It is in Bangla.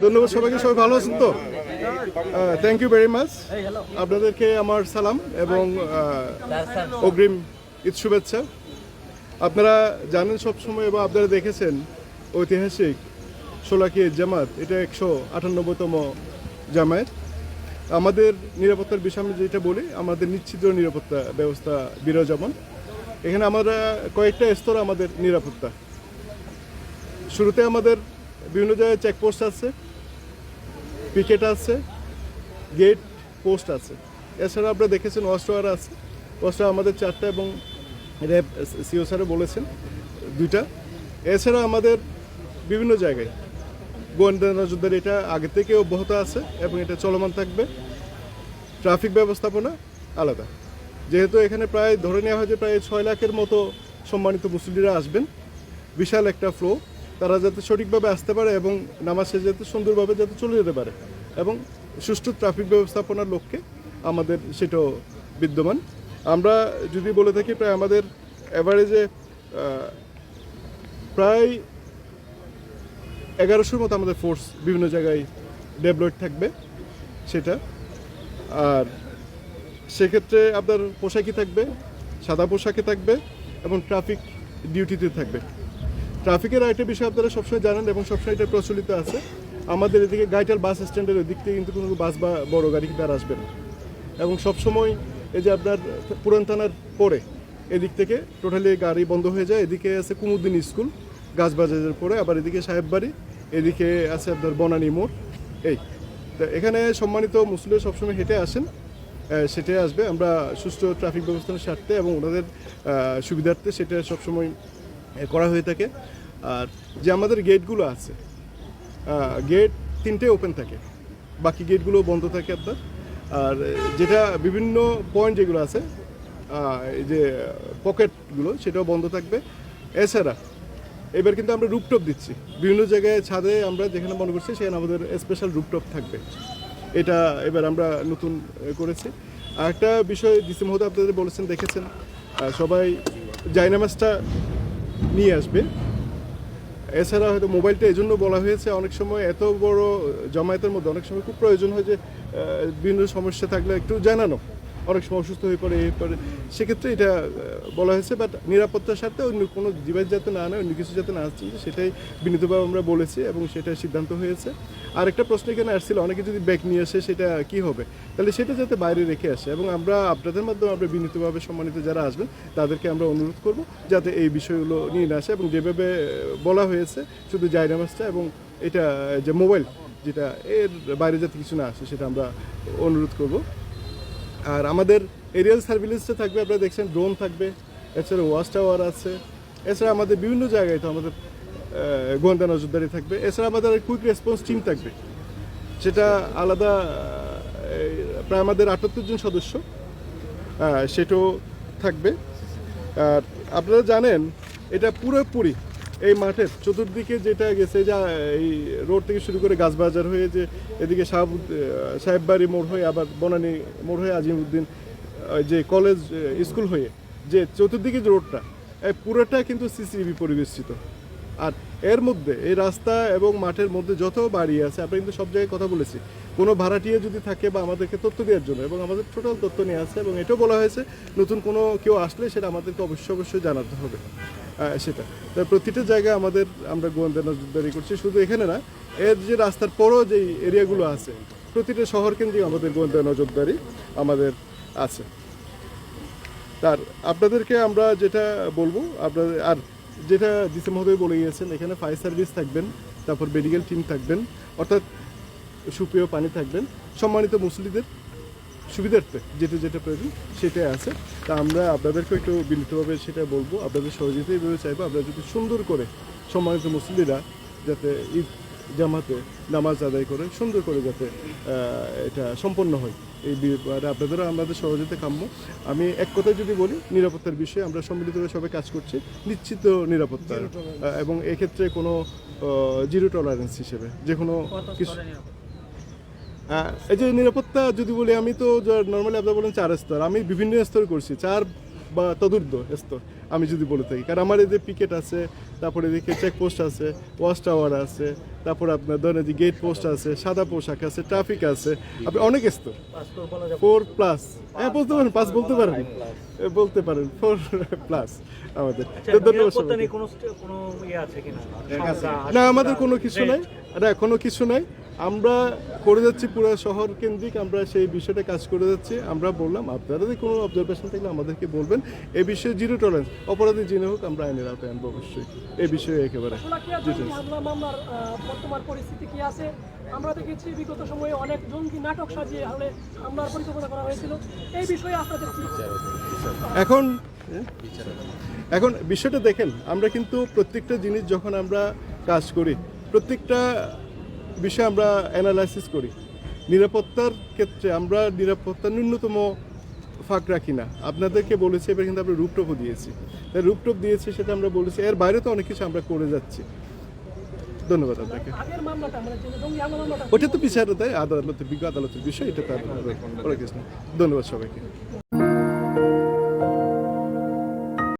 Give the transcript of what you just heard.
ধন্যবাদ সবাইকে, সবাই ভালো আছেন তো? থ্যাংক ইউ ভেরি মাচ আপনাদেরকে আমার সালাম এবং অগ্রিম ঈদ শুভেচ্ছা। আপনারা জানেন সবসময় এবং আপনারা দেখেছেন ঐতিহাসিক সোলাকি জামাত, এটা একশো আটানব্বইতম জামায়াত। আমাদের নিরাপত্তার বিষয়ে আমি যেটা বলি, আমাদের নিশ্চিত নিরাপত্তা ব্যবস্থা বিরাজমান। এখানে আমরা কয়েকটা স্তর আমাদের নিরাপত্তা। শুরুতে আমাদের বিভিন্ন জায়গায় চেকপোস্ট আছে। পিকেট আছে গেট পোস্ট আছে। এছাড়া আপনারা দেখেছেন ওয়াস্টার আছে। ওয়াস্টার আমাদের চারটা এবং র্যাব সিও স্যারে বলেছেন দুইটা। এছাড়া আমাদের বিভিন্ন জায়গায় গোয়েন্দা নজরদারি, এটা আগে থেকে অব্যাহত আছে এবং এটা চলমান থাকবে। ট্রাফিক ব্যবস্থাপনা আলাদা। যেহেতু এখানে প্রায় ধরে নেওয়া হয় যে প্রায় ছয় লাখের মতো সম্মানিত মুসলিরা আসবেন। বিশাল একটা ফ্লো তারা যাতে সঠিকভাবে আসতে পারে এবং নামাজ শেষে যাতে সুন্দরভাবে যাতে চলে যেতে পারে এবং সুষ্ঠু ট্রাফিক ব্যবস্থাপনার লক্ষ্যে আমাদের সেটাও বিদ্যমান। আমরা যদি বলে থাকি প্রায় আমাদের অ্যাভারেজে প্রায় এগারোশোর মতো আমাদের ফোর্স বিভিন্ন জায়গায় ডেভেলপ থাকবে সেটা। আর সেক্ষেত্রে আপনার পোশাকই থাকবে, সাদা পোশাকে থাকবে এবং ট্রাফিক ডিউটিতে থাকবে। ট্রাফিকের আরেকটা বিষয় আপনারা সবসময় জানেন এবং সবসময় এটা প্রচলিত আছে। আমাদের এদিকে গাইটাল বাস স্ট্যান্ডের ওই দিক থেকে কিন্তু কোনো বাস বা বড় গাড়ি কিন্তু আর আসবে না। এবং সবসময় এই যে আপনার পুরান থানার পরে এদিক থেকে টোটালি গাড়ি বন্ধ হয়ে যায়। এদিকে আছে কুমুদ্দিন স্কুল গাছবাজারের পরে। আবার এদিকে সাহেব বাড়ি এদিকে আছে আপনার বনানী মোড়। এই, তো এখানে সম্মানিত মুসলিম সবসময় হেঁটে আসেন। সেটাই আসবে। আমরা সুস্থ ট্রাফিক ব্যবস্থার স্বার্থে এবং ওনাদের সুবিধার্থে সেটা সবসময় করা হয়ে থাকে। আর যে আমাদের গেটগুলো আছে গেট তিনটে ওপেন থাকে। বাকি গেটগুলো বন্ধ থাকে আপনার। আর যেটা বিভিন্ন পয়েন্ট যেগুলো আছে এই যে পকেটগুলো সেটাও বন্ধ থাকবে। এছাড়া, এবার কিন্তু আমরা রুপটপ দিচ্ছি। বিভিন্ন জায়গায় ছাদে আমরা যেখানে মনে করছি, সেখানে আমাদের স্পেশাল রুপটপ থাকবে। এটা এবার আমরা নতুন করেছি। আর একটা বিষয় ডিসি মহোদয় আপনাদের বলেছেন, দেখেছেন সবাই জাইনামাজটা নিয়ে আসবে। এছাড়া হয়তো মোবাইলটা এই জন্য বলা হয়েছে, অনেক সময় এত বড় জমায়েতের মধ্যে অনেক সময় খুব প্রয়োজন হয় যে বিভিন্ন সমস্যা থাকলে একটু জানানো। অনেক সময় অসুস্থ হয়ে পড়ে এই পড়ে। সেক্ষেত্রে এটা বলা হয়েছে বাট নিরাপত্তার সাথে অন্য কোনো ডিভাইস যাতে না নেয়, অন্য কিছু যাতে না আসছে, সেটাই বিনীতভাবে আমরা বলেছি এবং সেটা সিদ্ধান্ত হয়েছে। আর একটা প্রশ্ন এখানে আসছিল, অনেকে যদি ব্যাগ নিয়ে আসে, সেটা কি হবে? তাহলে সেটা যাতে বাইরে রেখে আসে এবং আমরা আপনাদের মাধ্যমে, আমরা বিনীতভাবে সম্মানিত যারা আসবেন, তাদেরকে আমরা অনুরোধ করব যাতে এই বিষয়গুলো নিয়ে না আসে এবং যেভাবে বলা হয়েছে, শুধু জায়নামাজটা এবং এটা, যে মোবাইল যেটা এর বাইরে যাতে কিছু না আসে, সেটা আমরা অনুরোধ করব। আর আমাদের এরিয়াল সার্ভিলেন্সটা থাকবে, আপনারা দেখছেন ড্রোন থাকবে, এছাড়া ওয়াচ টাওয়ার আছে, এছাড়া আমাদের বিভিন্ন জায়গায় তো আমাদের গোয়েন্দা নজরদারি থাকবে, এছাড়া আমাদের কুইক রেসপন্স টিম থাকবে সেটা আলাদা প্রায় আমাদের আটাত্তর জন সদস্য সেটাও থাকবে। আর আপনারা জানেন, এটা পুরোপুরি এই মাঠের চতুর্দিকে যেটা গেছে যা এই রোড থেকে শুরু করে গাছবাজার হয়ে যে এদিকে সাহেব সাহেববাড়ি মোড় হয়ে আবার বনানী মোড় হয়ে আজিমউদ্দিন যে কলেজ স্কুল হয়ে যে চতুর্দিকে যে রোডটা, এই পুরোটা কিন্তু সিসিটিভি পরিবেষ্টিত। আর এর মধ্যে, এই রাস্তা এবং মাঠের মধ্যে যত বাড়ি আছে, আমরা কিন্তু সব জায়গায় কথা বলেছি কোনো ভাড়াটিয়া যদি থাকে বা আমাদেরকে তথ্য দেওয়ার জন্য, এবং আমাদের টোটাল তথ্য নিয়ে আছে, এবং এটাও বলা হয়েছে, নতুন কোনো কেউ আসলে সেটা আমাদেরকে অবশ্যই অবশ্যই জানাতে হবে সেটা। প্রতিটা জায়গায় আমাদের, আমরা গোয়েন্দা নজরদারি করছি, শুধু এখানে না, এর যে রাস্তার পরও যে এরিয়াগুলো আছে, প্রতিটা শহর কেন্দ্রিক আমাদের গোয়েন্দা নজরদারি আমাদের আছে। তার আপনাদেরকে আমরা যেটা বলব, আপনাদের, আর যেটা ডিসি মহোদয় বলে গিয়েছেন, এখানে ফায়ার সার্ভিস থাকবেন, তারপর মেডিকেল টিম থাকবেন, অর্থাৎ সুপেয় পানি থাকবেন। সম্মানিত মুসলিদের সুবিধার্থে যেটা যেটা প্রয়োজন সেটাই আছে। তা আমরা আপনাদেরকে একটু বিনীতভাবে সেটা বলব। আপনাদের সহযোগিতা এইভাবে চাইব। আপনারা যদি সুন্দর করে সম্মানিত মুসলিরা যাতে ঈদ জামাতে নামাজ আদায় করে সুন্দর করে যাতে এটা সম্পন্ন হয় এই আপনাদেরও আমাদের সহযোগিতা কাম্য। আমি এক কথায় যদি বলি নিরাপত্তার বিষয়ে আমরা সম্মিলিতভাবে সবাই কাজ করছি নিশ্চিত নিরাপত্তা এবং এক্ষেত্রে কোনো জিরো টলারেন্স হিসেবে যে কোনো কিছু এই যে নিরাপত্তা যদি বলি, আমি তো নর্মালি আপনার বলেন চার স্তর। আমি বিভিন্ন স্তর করছি, চার বা তদুর্ধ স্তর, আমি যদি বলে থাকি। কারণ আমার এই যে পিকেট আছে তারপরে এদিকে চেকপোস্ট আছে ওয়াচ টাওয়ার আছে তারপর আপনার ধরেন যে গেট পোস্ট আছে সাদা পোশাক আছে ট্রাফিক আছে। আপনি অনেক স্তর ফোর প্লাস হ্যাঁ বলতে পারেন পাঁচ বলতে পারেন। বলতে পারেন ফোর প্লাস আমাদের। তো ধন্যবাদ কোনো ইয়ে না আমাদের কোনো কিছু নাই। না কোনো কিছু নাই। আমরা করে যাচ্ছি পুরো শহর কেন্দ্রিক আমরা সেই বিষয়টা কাজ করে যাচ্ছি। আমরা বললাম আপনারা যদি কোনো অবজারভেশন থাকলে আমাদেরকে বলবেন। এই বিষয়ে জিরো টলারেন্স অপরাধী যিনি হোক আমরা আইনের আওতায় আনব অবশ্যই। এই বিষয়ে একেবারে। বর্তমান পরিস্থিতি কি আছে? আমরা দেখেছি বিগত সময়ে অনেক জঙ্গি নাটক সাজিয়ে হলে পরিকল্পনা করা হয়েছিল। এই বিষয়ে আপনাদের এখন এখন বিষয়টা দেখেন আমরা কিন্তু প্রত্যেকটা জিনিস যখন আমরা কাজ করি প্রত্যেকটা বিষয় আমরা অ্যানালাইসিস করি। নিরাপত্তার ক্ষেত্রে আমরা নিরাপত্তা ন্যূনতম ফাঁক রাখি না। আপনাদেরকে বলেছি এবার কিন্তু আমরা রূপটপও দিয়েছি। তাই রূপটপ দিয়েছি সেটা আমরা বলেছি। এর বাইরে তো অনেক কিছু আমরা করে যাচ্ছি। ধন্যবাদ আপনাকে। মানে ওটা তো বিচার তাই আদালতের বিজ্ঞ আদালতের বিষয় এটা তার না। ধন্যবাদ সবাইকে।